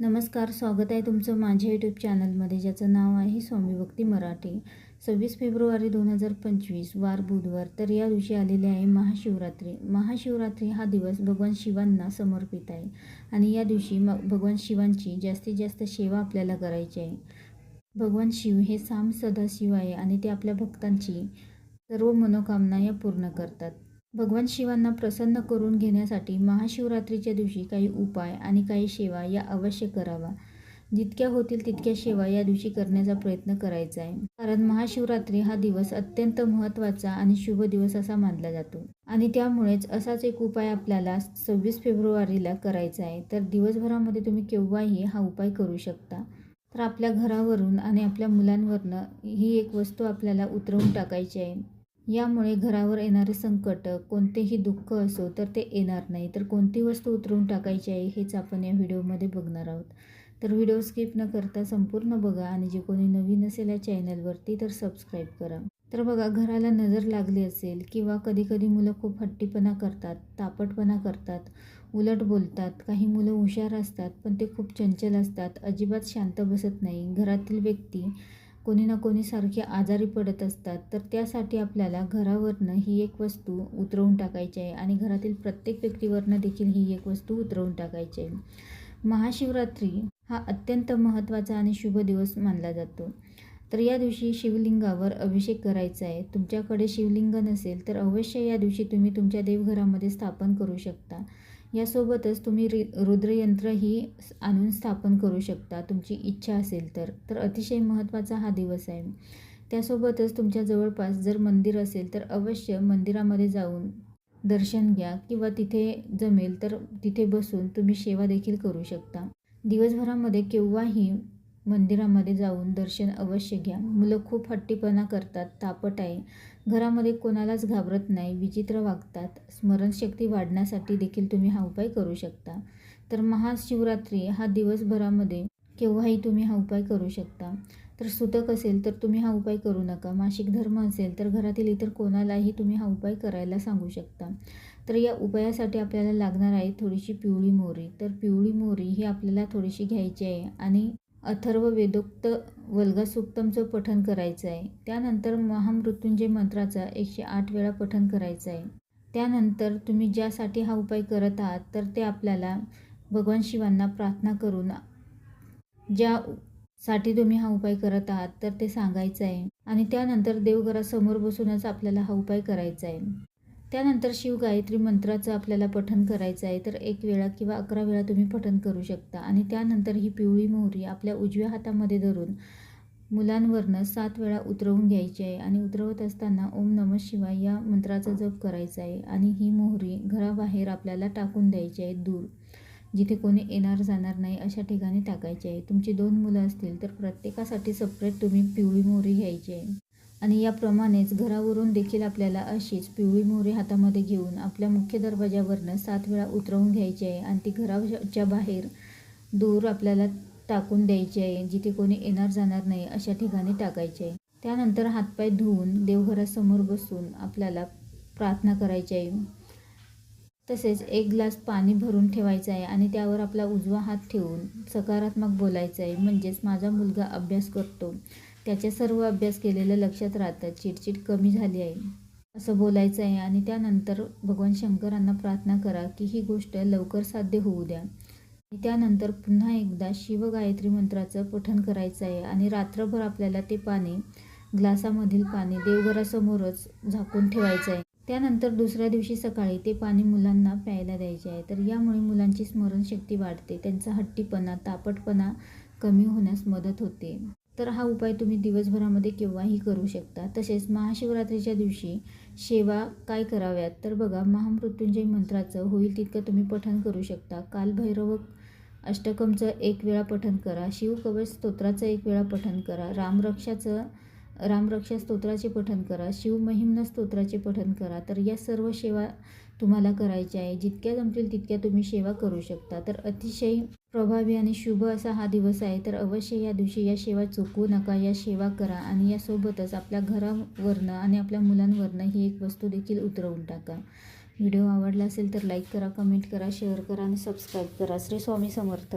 नमस्कार स्वागत आहे तुमचं माझ्या यूट्यूब चॅनलमध्ये ज्याचं नाव आहे स्वामी भक्ती मराठी. सव्वीस फेब्रुवारी दोन हजार पंचवीस वार बुधवार तर या दिवशी आलेले आहे महाशिवरात्री. महाशिवरात्री हा दिवस भगवान शिवांना समर्पित आहे आणि या दिवशी म भगवान शिवांची जास्तीत जास्त सेवा आपल्याला करायची आहे. भगवान शिव हे साम सदाशिव आहे आणि ते आपल्या भक्तांची सर्व मनोकामना या पूर्ण करतात. भगवान शिवांना प्रसन्न करून घेण्यासाठी महाशिवरात्रीच्या दिवशी काही उपाय आणि काही सेवा या अवश्य करावा. जितक्या होतील तितक्या सेवा या दिवशी करण्याचा प्रयत्न करायचा आहे. कारण महाशिवरात्री हा दिवस अत्यंत महत्त्वाचा आणि शुभ दिवस असा मानला जातो. आणि त्यामुळेच असाच एक उपाय आपल्याला सव्वीस फेब्रुवारीला करायचा आहे. तर दिवसभरामध्ये तुम्ही केव्हाही हा उपाय करू शकता. तर आपल्या घरावरून आणि आपल्या मुलांवरनं ही एक वस्तू आपल्याला उतरवून टाकायची आहे. यामुळे घरावर येणारे संकट कोणतेही दुःख असो तर ते येणार नाही. तर कोणती वस्तू उतरवून टाकायची आहे हेच आपण या व्हिडिओमध्ये बघणार आहोत. तर व्हिडिओ स्किप न करता संपूर्ण बघा आणि जे कोणी नवीन असेल या चॅनलवरती तर सबस्क्राईब करा. तर बघा घराला नजर लागली असेल किंवा कधीकधी मुलं खूप हट्टीपणा करतात तापटपणा करतात उलट बोलतात काही मुलं हुशार असतात पण ते खूप चंचल असतात अजिबात शांत बसत नाही. घरातील व्यक्ती कोणी ना कोणी सारखे आजारी पडत असतात. तर त्यासाठी आपल्याला घरावरनं ही एक वस्तू उतरवून टाकायची आहे आणि घरातील प्रत्येक व्यक्तीवरनं देखील ही एक वस्तू उतरवून टाकायची आहे. महाशिवरात्री हा अत्यंत महत्त्वाचा आणि शुभ दिवस मानला जातो. तर या दिवशी शिवलिंगावर अभिषेक करायचा आहे. तुमच्याकडे शिवलिंग नसेल तर अवश्य या दिवशी तुम्ही तुमच्या देवघरामध्ये स्थापन करू शकता. यासोबतच तुम्ही रि रुद्रयंत्रही आणून स्थापन करू शकता तुमची इच्छा असेल तर. तर अतिशय महत्त्वाचा हा दिवस आहे. त्यासोबतच तुमच्या जवळपास जर मंदिर असेल तर अवश्य मंदिरामध्ये जाऊन दर्शन घ्या किंवा तिथे जमेल तर तिथे बसून तुम्ही सेवा देखील करू शकता. दिवसभरामध्ये केव्हाही मंदिरामध्ये जाऊन दर्शन अवश्य घ्या. मुलं खूप हट्टीपणा करतात तापट आहे. घरामध्ये कोणालाच घाबरत नाही विचित्र वागतात. स्मरणशक्ती वाढण्यासाठी देखील तुम्ही हा उपाय करू शकता. तर महाशिवरात्री हा दिवसभरामध्ये केव्हाही तुम्ही हा उपाय करू शकता. तर सुतक असेल तर तुम्ही हा उपाय करू नका. मासिक धर्म असेल तर घरातील इतर कोणालाही तुम्ही हा उपाय करायला सांगू शकता. तर या उपायासाठी आपल्याला लागणार आहे थोडीशी पिवळी मोहरी. तर पिवळी मोहरी ही आपल्याला थोडीशी घ्यायची आहे आणि अथर्व वेदोक्त वल्गसूक्तमचं पठन करायचं आहे. त्यानंतर महामृत्युंजय मंत्राचा एकशे आठ वेळा पठन करायचं आहे. त्यानंतर तुम्ही ज्यासाठी हा उपाय करत आहात तर ते आपल्याला भगवान शिवांना प्रार्थना करून ज्यासाठी तुम्ही हा उपाय करत आहात तर ते सांगायचं आहे. आणि त्यानंतर देवघरासमोर बसूनच आपल्याला हा उपाय करायचा आहे. त्यानंतर शिव गायत्री मंत्राचं आपल्याला पठन करायचं आहे तर एक वेळा किंवा अकरा वेळा तुम्ही पठन करू शकता. आणि त्यानंतर ही पिवळी मोहरी आपल्या उजव्या हातामध्ये धरून मुलांवरनं सात वेळा उतरवून घ्यायची आहे. आणि उतरवत असताना ओम नम शिवाय या मंत्राचा जप करायचा आहे. आणि ही मोहरी घराबाहेर आपल्याला टाकून द्यायची आहे दूर जिथे कोणी येणार जाणार नाही अशा ठिकाणी टाकायची आहे. तुमची दोन मुलं असतील तर प्रत्येकासाठी सपरेट तुम्ही पिवळी मोहरी घ्यायची आहे. आणि याप्रमाणेच घरावरून देखील आपल्याला अशीच पिवळी मोहरी हातामध्ये घेऊन आपल्या मुख्य दरवाजावरनं सात वेळा उतरवून घ्यायची आहे आणि ती घराच्या बाहेर दूर आपल्याला टाकून द्यायची आहे जिथे कोणी येणार जाणार नाही अशा ठिकाणी टाकायचे आहे. त्यानंतर हातपाय धुवून देवघरासमोर बसून आपल्याला प्रार्थना करायची आहे. तसेच एक ग्लास पाणी भरून ठेवायचं आहे आणि त्यावर आपला उजवा हात ठेवून सकारात्मक बोलायचं आहे म्हणजेच माझा मुलगा अभ्यास करतो. त्याचे सर्व अभ्यास केलेलं लक्षात राहतात चिडचिड कमी झाली आहे. असं बोलायचं आहे आणि त्यानंतर भगवान शंकरांना प्रार्थना करा की ही गोष्ट लवकर साध्य होऊ द्या. त्यानंतर पुन्हा एकदा शिवगायत्री मंत्राचं पठण करायचं आहे आणि रात्रभर आपल्याला ते पाणी ग्लासामधील पाणी देवघरासमोरच झाकून ठेवायचं आहे. त्यानंतर दुसऱ्या दिवशी सकाळी ते पाणी मुलांना प्यायला द्यायचे आहे. तर यामुळे मुलांची स्मरणशक्ती वाढते. त्यांचा हट्टीपणा तापटपणा कमी होण्यास मदत होते. तर हा उपाय तुम्ही दिवसभरामध्ये केव्हाही करू शकता. तसेच महाशिवरात्रीच्या दिवशी सेवा काय कराव्यात? तर बघा महामृत्युंजय मंत्राचं होईल तितकं तुम्ही पठण करू शकता. कालभैरव अष्टकमचं एक वेळा पठण करा. शिवकवच स्तोत्राचं एक वेळा पठण करा. रामरक्षाचं रामरक्षा स्तोत्राचे पठण करा. शिवमहिम्न स्तोत्राचे पठण करा. तर या सर्व सेवा तुम्हाला करायच्या आहे. जितक्या जमतील तितक्या तुम्ही सेवा करू शकता. तर अतिशय प्रभावी आणि शुभ असा हा दिवस आहे तर अवश्य या दिवशी या सेवा चुकवू नका या सेवा करा आणि यासोबतच आपल्या घरावरनं आणि आपल्या मुलांवरनं ही एक वस्तू देखील उतरवून टाका. व्हिडिओ आवडला असेल तर लाईक करा कमेंट करा शेअर करा आणि सबस्क्राईब करा. श्री स्वामी समर्थ.